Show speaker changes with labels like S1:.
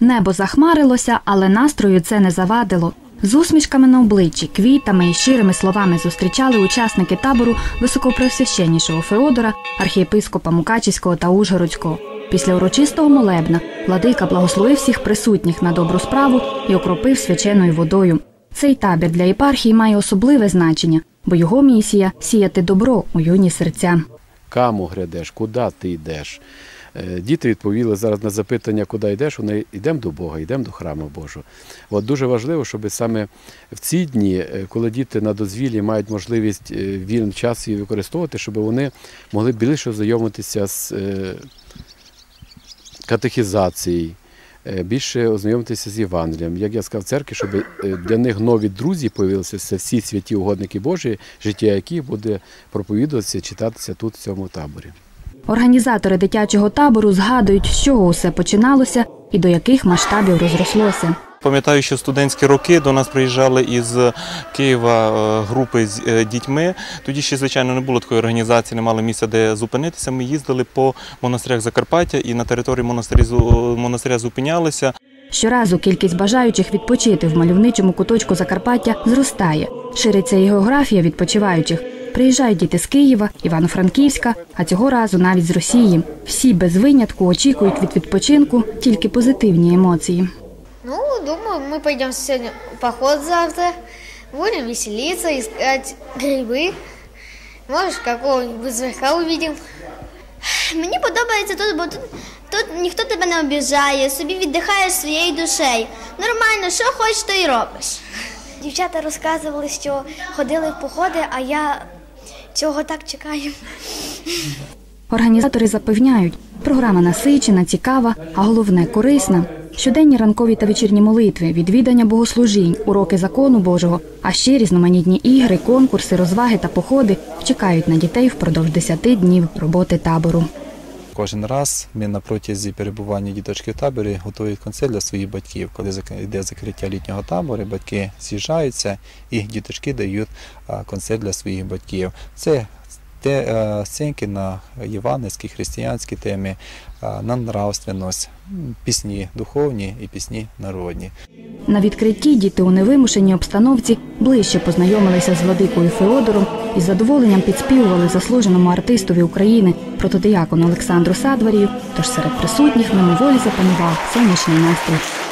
S1: Небо захмарилося, але настрою це не завадило. З усмішками на обличчі, квітами і щирими словами зустрічали учасники табору високопресвященнішого Феодора, архієпископа Мукачівського та Ужгородського. Після урочистого молебна владика благословив всіх присутніх на добру справу і окропив свяченою водою. Цей табір для єпархії має особливе значення, бо його місія сіяти добро у юні серця.
S2: Каму грядеш, куди ти йдеш? Е, Діти відповіли зараз на запитання, куди йдеш, вони йдемо до Бога, йдемо до храму Божого. От дуже важливо, щоб саме в ці дні, е, коли діти на дозвіллі мають можливість е, вільний час її використовувати, щоб вони могли більше ознайомитися з катехізацією, більше ознайомитися з Євангелієм. Як я сказав церкві, щоб для них нові друзі появилися, це всі святі угодники Божі, життя яких буде проповідуватися, читатися тут, в цьому таборі.
S1: Організатори дитячого табору згадують, з чого усе починалося і до яких масштабів розрослося.
S3: Пам'ятаю, що в студентські роки до нас приїжджали із Києва е, групи з е, дітьми. Тоді ще, звичайно, не було такої організації, не мали місця, де зупинитися. Ми їздили по монастирях Закарпаття і на території монастиря зупинялися.
S1: Щоразу кількість бажаючих відпочити в мальовничому куточку Закарпаття зростає. Шириться і географія відпочиваючих. Приїжджають діти з Києва, Івано-Франківська, а цього разу навіть з Росії. Всі без винятку очікують від відпочинку тільки позитивні емоції.
S4: Ну, думаю, мы пойдем сегодня в поход завтра. Будем веселиться, искать грибы. Может, какого-нибудь зверка увидим.
S5: Мені подобається тут, бо тут, тут ніхто тебе не обіжає, собі віддихаєш своєю душею. Нормально, що хочеш, то й робиш. Дівчата розказували, що ходили в походи, а я цього так чекаємо.
S1: Організатори запевняють, програма насичена, цікава, а головне корисна. Щоденні ранкові та вечірні молитви, відвідання богослужінь, уроки закону Божого, а ще різноманітні ігри, конкурси, розваги та походи чекають на дітей впродовж 10 днів роботи табору.
S6: Кожен раз ми на протязі перебування діточки в таборі готують концерт для своїх батьків. Коли йде закриття літнього табору, батьки з'їжджаються і діточки дають концерт для своїх батьків. Це те е, сценки на євангельські, християнські теми, на нравственність, пісні духовні і пісні народні.
S1: На відкритті діти у невимушеній обстановці ближче познайомилися з владикою Феодором і з задоволенням підспівували заслуженому артистові України протодиякону Олександру Садварію. Тож серед присутніх мимоволі запанував сонячний настрій.